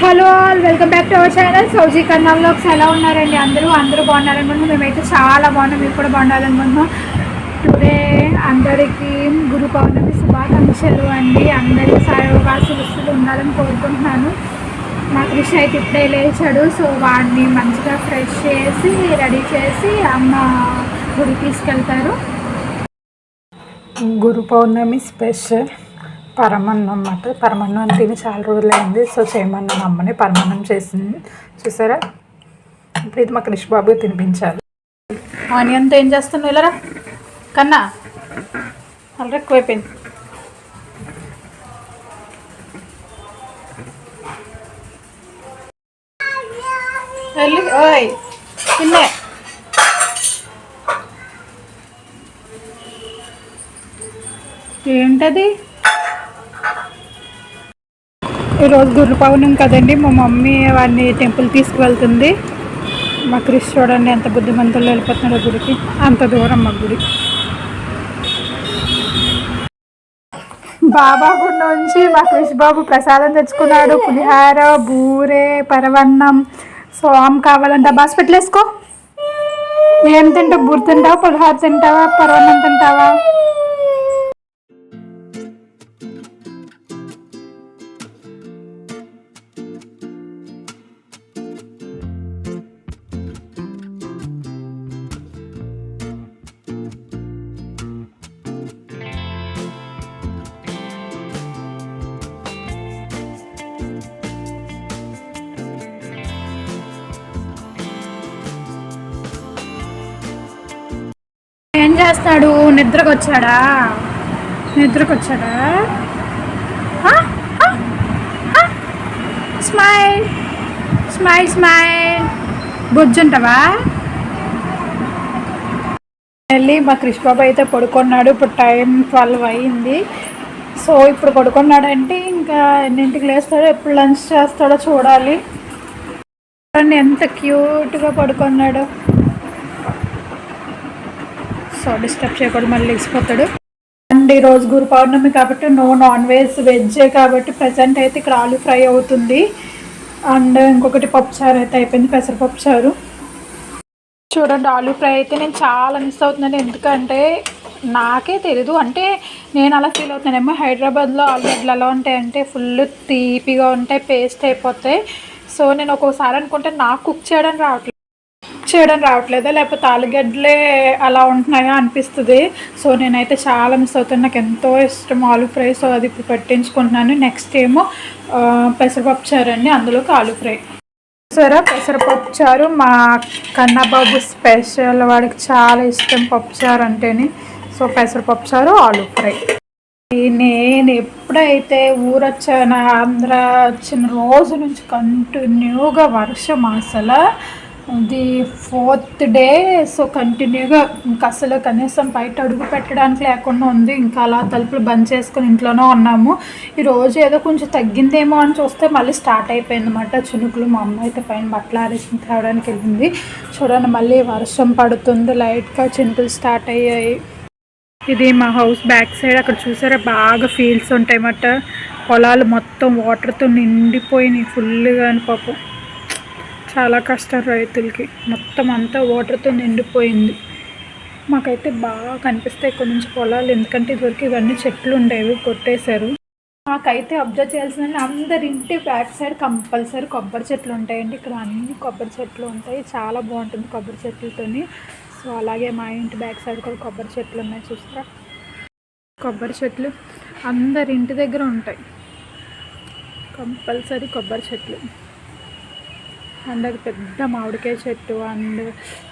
Hello all welcome back to our channel Sowji Kanna vlogs ఎలా ఉన్నారండి అందరూ? అందరూ బాగున్నారనుకుంటున్నాం మేమైతే చాలా బాగున్నాం. మీరు కూడా బాగుండాలనుకుంటున్నాం టుడే అందరికీ గురు పౌర్ణమి శుభాకాంక్షలు అండి. అందరూ సాయోగాసులు ఉండాలని కోరుకుంటున్నాను. మా కృషి అయితే ఇప్పుడే లేచాడు. సో వాడిని మంచిగా ఫ్రెష్ చేసి రెడీ చేసి అమ్మ గుడి తీసుకెళ్తారు. గురు పౌర్ణమి స్పెషల్ పరమన్నం అన్నమాట పరమన్నం తిని చాలా రోజులైంది. సో చేయమన్నాను అమ్మని. పరమన్నం చేసింది. చూసారా? ఇప్పుడు ఇది మా కృష్ బాబు తినిపించాలి. ఆనియన్తో ఏం చేస్తున్నావు ఇలా కన్నా? అలా ఎక్కువైపోయింది వెళ్ళి ఓయ్ తిన్నే. ఏంటది? ఈరోజు గురు పౌర్ణమి కదండి. మా మమ్మీ వాడిని టెంపుల్ తీసుకువెళ్తుంది. మా క్రిష్ చూడండి ఎంత బుద్ధిమంతులు వెళ్ళిపోతున్నాడు గుడికి. అంత దూరం మా గుడి. బాబా గుడి నుంచి మా క్రిష్ బాబు ప్రసాదం తెచ్చుకున్నాడు. పులిహార బూరే పరవన్నం సోమ్ కావాలంటే కావాలంట వేసుకో ఏం తింటావు? బూరు తింటావా? పులిహార తింటావా? పరవన్నం తింటావా? చేస్తాడు నిద్రకు వచ్చాడా నిద్రకు వచ్చాడా స్మైల్. Smile smile. బొజ్జుంటావా? వెళ్ళి మా కృష్ణ బాబు అయితే పడుకున్నాడు. ఇప్పుడు టైం ట్వెల్వ్ అయింది. సో ఇప్పుడు పడుకున్నాడంటే ఇంకా ఎన్నింటికి లేస్తాడో ఎప్పుడు లంచ్ చేస్తాడో చూడాలి. ఎంత క్యూట్గా పడుకున్నాడు. సో డిస్టర్బ్ చేయకూడదు మళ్ళీ లేచిపోతాడు. అండ్ ఈరోజు గురు పౌర్ణమి కాబట్టి నో నాన్ వెజ్ వెజ్జే కాబట్టి ప్రజెంట్ అయితే ఇక్కడ ఆలు ఫ్రై అవుతుంది. అండ్ ఇంకొకటి పప్పుచారు అయితే అయిపోయింది పెసరపప్పు చారు చూడండి ఆలు ఫ్రై అయితే నేను చాలా మిస్ అవుతున్నాను. ఎందుకంటే నాకే తెలీదు. అంటే నేను అలా ఫీల్ అవుతున్నానేమో హైదరాబాద్లో ఆలుగడ్డలు ఎలా ఉంటాయంటే ఫుల్ తీపిగా ఉంటాయి పేస్ట్ అయిపోతాయి. సో నేను ఒక్కోసారి అనుకుంటే నాకు కుక్ చేయడం రావట్లేదు. చేయడం రావట్లేదా? లేకపోతే ఆలుగడ్డలే అలా ఉంటున్నాయా అనిపిస్తుంది. సో నేనైతే చాలా మిస్ అవుతాను. నాకు ఎంతో ఇష్టం ఆలు ఫ్రై. సో అది ఇప్పుడు పెట్టించుకుంటున్నాను. నెక్స్ట్ ఏమో పెసరపప్పు చారు అండి. అందులోకి ఆలు ఫ్రై. సరే పెసరపప్పు చారు మా కన్నబాబు స్పెషల్. వాడికి చాలా ఇష్టం పప్పు చారు అంటేనే. సో పెసరపప్పు చారు ఆలు ఫ్రై. నేను ఎప్పుడైతే ఊరొచ్చాను ఆంధ్ర వచ్చిన రోజు నుంచి కంటిన్యూగా వర్షం అసలు. ఇది ఫోర్త్ డే సో కంటిన్యూగా ఇంకా అసలు కనీసం బయట అడుగు పెట్టడానికి లేకుండా ఉంది. ఇంకా అలా తలుపులు బంద్ చేసుకుని ఇంట్లోనే ఉన్నాము. ఈరోజు ఏదో కొంచెం తగ్గిందేమో అని చూస్తే మళ్ళీ స్టార్ట్ అయిపోయింది అనమాట చినుకులు మా అమ్మ అయితే పైన బట్టలు ఆరేసి తేవడానికి వెళ్ళింది. చూడండి మళ్ళీ వర్షం పడుతుంది లైట్గా చినుకులు స్టార్ట్ అయ్యాయి. ఇది మా హౌస్ బ్యాక్ సైడ్ అక్కడ చూసారా? బాగా ఫీల్డ్స్ ఉంటాయి అన్నమాట పొలాలు మొత్తం వాటర్తో నిండిపోయినాయి ఫుల్గా అని పాపం. చాలా కష్టం రైతులకి. మొత్తం అంతా వాటర్తో నిండిపోయింది. మాకైతే బాగా కనిపిస్తాయి ఇక్కడ నుంచి పొలాలు. ఎందుకంటే ఇదివరకు ఇవన్నీ చెట్లు ఉండేవి కొట్టేశారు. మాకైతే అబ్జర్వ్ చేయాల్సిన అందరి ఇంటి బ్యాక్ సైడ్ కంపల్సరీ కొబ్బరి చెట్లు ఉంటాయండి. ఇక్కడ అన్ని కొబ్బరి చెట్లు ఉంటాయి. చాలా బాగుంటుంది కొబ్బరి చెట్లతోని. సో అలాగే మా ఇంటి బ్యాక్ సైడ్ కూడా కొబ్బరి చెట్లు ఉన్నాయి చూస్తారా? కొబ్బరి చెట్లు అందరి ఇంటి దగ్గర ఉంటాయి. కంపల్సరీ కొబ్బరి చెట్లు. అండ్ అది పెద్ద మామిడికాయ చెట్టు అండ్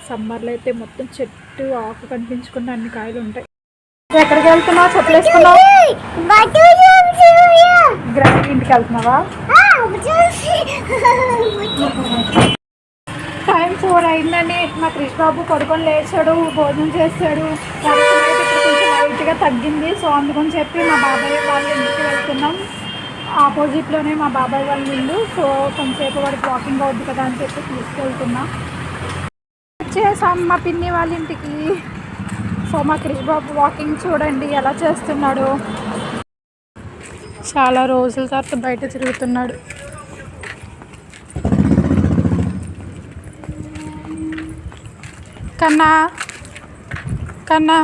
సమ్మర్లో అయితే మొత్తం చెట్టు ఆకు కనిపించకుండా అన్ని కాయలు ఉంటాయి. ఎక్కడికి వెళ్తున్నావు? చెప్పలేసుకున్నావు గ్రాండ్ ఇంటికి వెళ్తున్నావా? టైం ఫోర్ అయిందని మా క్రిష్ బాబు పడుకొని లేచాడు భోజనం చేస్తాడు. కొంచెం లైట్గా తగ్గింది. సో అందుకని చెప్పి మా బాబాయ్ వాళ్ళ ఇంటికి వెళ్తున్నాం. ఆపోజిట్లోనే మా బాబాయ్ వాళ్ళు ఇల్లు సో కొంతసేపు వాడికి వాకింగ్ అవుద్ది కదా అని చెప్పి తీసుకెళ్తున్నా. వచ్చేసాం మా పిన్ని వాళ్ళ ఇంటికి. సో మా క్రిష్ బాబు వాకింగ్ చూడండి ఎలా చేస్తున్నాడు. చాలా రోజుల తర్వాత బయట తిరుగుతున్నాడు. కన్నా కన్నా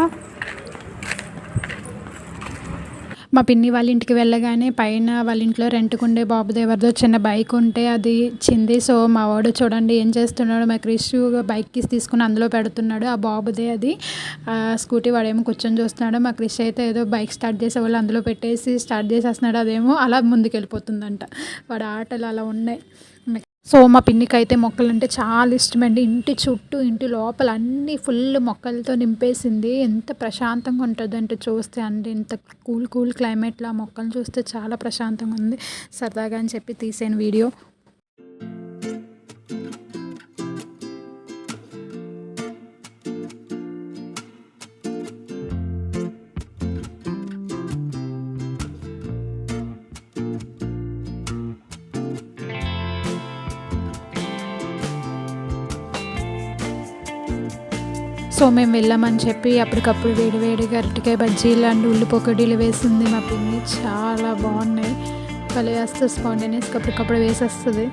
మా పిన్ని వాళ్ళ ఇంటికి వెళ్ళగానే పైన వాళ్ళ ఇంట్లో రెంట్కుండే బాబు ఎవరిదో చిన్న బైక్ ఉంటే అది చింది. సో మా వాడు చూడండి ఏం చేస్తున్నాడు మా క్రిష్ బైక్కి తీసుకుని అందులో పెడుతున్నాడు. ఆ బాబుదే అది. ఆ స్కూటీ వాడేమో కూర్చొని చూస్తున్నాడు. మా క్రిష్ అయితే ఏదో బైక్ స్టార్ట్ చేసే వాళ్ళు అందులో పెట్టేసి స్టార్ట్ చేసేస్తున్నాడు. అదేమో అలా ముందుకు వెళ్ళిపోతుందంట ఆటలు అలా ఉన్నాయి. సో మా పిన్నికి అయితే మొక్కలు అంటే చాలా ఇష్టమండి. ఇంటి చుట్టూ ఇంటి లోపల అన్ని ఫుల్ మొక్కలతో నింపేసింది. ఎంత ప్రశాంతంగా ఉంటుందంటే చూస్తే అంటే ఇంత కూల్ కూల్ క్లైమేట్లో ఆ మొక్కలు చూస్తే చాలా ప్రశాంతంగా ఉంది. సరదాగా అని చెప్పి తీసాను వీడియో. సో మేము వెళ్ళామని చెప్పి అప్పటికప్పుడు వేడి వేడిగా అరటికాయ బజ్జీలు అండ్ ఉల్లి పొకడీలు వేసింది. మా పిన్ని చాలా బాగున్నాయి. భలే వేస్తుంది స్పాండేనియస్కి అప్పటికప్పుడు వేసేస్తుంది.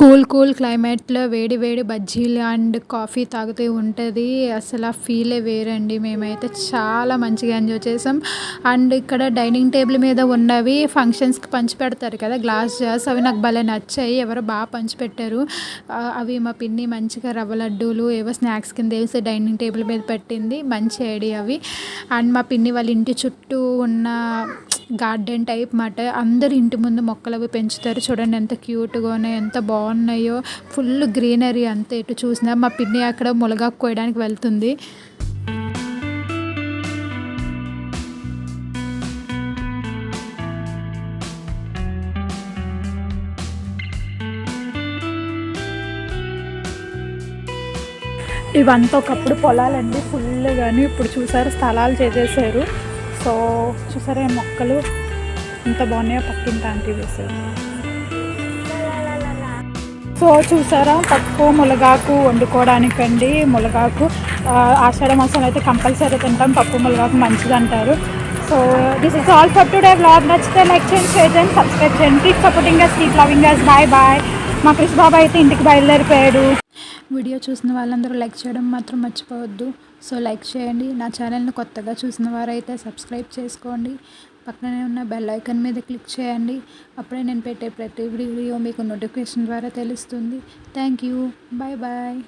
కూల్ కూల్ క్లైమేట్లో వేడి వేడి బజ్జీలు అండ్ కాఫీ తాగుతూ ఉంటుంది. అసలు ఆ ఫీలే వేరండి. మేమైతే చాలా మంచిగా ఎంజాయ్ చేసాం. అండ్ ఇక్కడ డైనింగ్ టేబుల్ మీద ఉన్నవి ఫంక్షన్స్కి పంచి పెడతారు కదా గ్లాస్ జార్స్. అవి నాకు భలే నచ్చాయి. ఎవరో బాగా పంచి పెట్టారు. అవి మా పిన్ని మంచిగా రవ్వ లడ్డూలు ఏవో స్నాక్స్ కింద వేసి డైనింగ్ టేబుల్ మీద పెట్టింది. మంచి ఐడియా అవి. అండ్ మా పిన్ని వాళ్ళ ఇంటి చుట్టూ ఉన్న గార్డెన్ టైప్ మాట. అందరు ఇంటి ముందు మొక్కలు అవి పెంచుతారు. చూడండి ఎంత క్యూట్గా ఉన్నాయో ఎంత బాగున్నాయో. ఫుల్ గ్రీనరీ అంతా ఎటు చూసినా. మా పిన్ని అక్కడ ములగాకు కోయడానికి వెళ్తుంది. ఇవంతా ఒకప్పుడు పొలాలండి. ఫుల్ కానీ ఇప్పుడు చూసారు స్థలాలు చేసేసారు. సో చూసారా మొక్కలు? ఎంత బాగున్నాయో పక్కింటి అంటే వేసారు సో చూసారా? పప్పు మునగాకు వండుకోవడానికండి. మునగాకు ఆషాఢ మాసం అయితే కంపల్సరీ తింటాం. పప్పు మునగాకు మంచిది అంటారు so this is all for today vlog నచ్చితే లైక్ చేయండి షేర్ చేయండి సబ్స్క్రైబ్ చేయండి. Keep supporting us keep loving us bye bye మా క్రిష్ బాబు అయితే ఇంటికి బయలుదేరిపోయాడు. వీడియో చూసిన వాళ్ళందరూ లైక్ చేయడం మాత్రం మర్చిపోవద్దు. సో లైక్ చేయండి. నా ఛానల్ని కొత్తగా చూసిన వారైతే సబ్స్క్రైబ్ చేసుకోండి. పక్కనే ఉన్న బెల్ ఐకాన్ మీద క్లిక్ చేయండి. అప్పుడే నేను పెట్టే ప్రతి వీడియో మీకు నోటిఫికేషన్ ద్వారా తెలుస్తుంది. Thank you bye bye